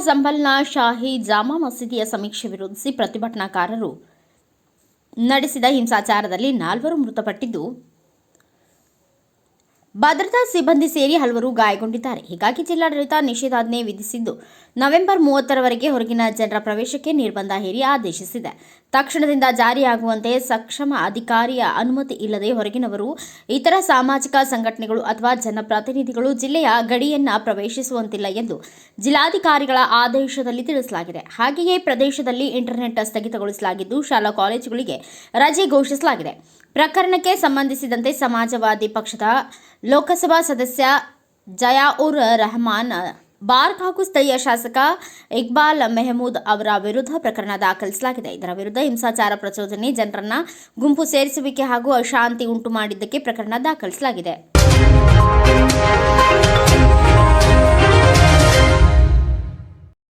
ಸಂಭಲ್ನ ಶಾಹಿ ಜಾಮಾ ಮಸೀದಿಯ ಸಮೀಕ್ಷೆ ವಿರೋಧಿಸಿ ಪ್ರತಿಭಟನಾಕಾರರು ನಡೆಸಿದ ಹಿಂಸಾಚಾರದಲ್ಲಿ ನಾಲ್ವರು ಮೃತಪಟ್ಟಿದ್ದು ಭದ್ರತಾ ಸಿಬ್ಬಂದಿ ಸೇರಿ ಹಲವರು ಗಾಯಗೊಂಡಿದ್ದಾರೆ. ಹೀಗಾಗಿ ಜಿಲ್ಲಾಡಳಿತ ನಿಷೇಧಾಜ್ಞೆ ವಿಧಿಸಿದ್ದು ನವೆಂಬರ್ ಮೂವತ್ತರವರೆಗೆ ಹೊರಗಿನ ಜನರ ಪ್ರವೇಶಕ್ಕೆ ನಿರ್ಬಂಧ ಹೇರಿ ಆದೇಶಿಸಿದೆ. ತಕ್ಷಣದಿಂದ ಜಾರಿಯಾಗುವಂತೆ ಸಕ್ಷಮ ಅಧಿಕಾರಿಯ ಅನುಮತಿ ಇಲ್ಲದೆ ಹೊರಗಿನವರು ಇತರ ಸಾಮಾಜಿಕ ಸಂಘಟನೆಗಳು ಅಥವಾ ಜನಪ್ರತಿನಿಧಿಗಳು ಜಿಲ್ಲೆಯ ಗಡಿಯನ್ನ ಪ್ರವೇಶಿಸುವಂತಿಲ್ಲ ಎಂದು ಜಿಲ್ಲಾಧಿಕಾರಿಗಳ ಆದೇಶದಲ್ಲಿ ತಿಳಿಸಲಾಗಿದೆ. ಹಾಗೆಯೇ ಪ್ರದೇಶದಲ್ಲಿ ಇಂಟರ್ನೆಟ್ ಸ್ಥಗಿತಗೊಳಿಸಲಾಗಿದ್ದು ಶಾಲಾ ಕಾಲೇಜುಗಳಿಗೆ ರಜೆ ಘೋಷಿಸಲಾಗಿದೆ. ಪ್ರಕರಣಕ್ಕೆ ಸಂಬಂಧಿಸಿದಂತೆ ಸಮಾಜವಾದಿ ಪಕ್ಷದ ಲೋಕಸಭಾ ಸದಸ್ಯ ಜಯಾಉರ್ ರೆಹಮಾನ್ ಬಾರ್ಕ್ ಹಾಗೂ ಸ್ಥಳೀಯ ಶಾಸಕ ಇಕ್ಬಾಲ್ ಮೆಹಮೂದ್ ಅವರ ವಿರುದ್ಧ ಪ್ರಕರಣ ದಾಖಲಿಸಲಾಗಿದೆ. ಇದರ ವಿರುದ್ಧ ಹಿಂಸಾಚಾರ ಪ್ರಚೋದನೆ, ಜನರನ್ನ ಗುಂಪು ಸೇರಿಸುವಿಕೆ ಹಾಗೂ ಅಶಾಂತಿ ಉಂಟು ಮಾಡಿದ್ದಕ್ಕೆ ಪ್ರಕರಣ ದಾಖಲಿಸಲಾಗಿದೆ.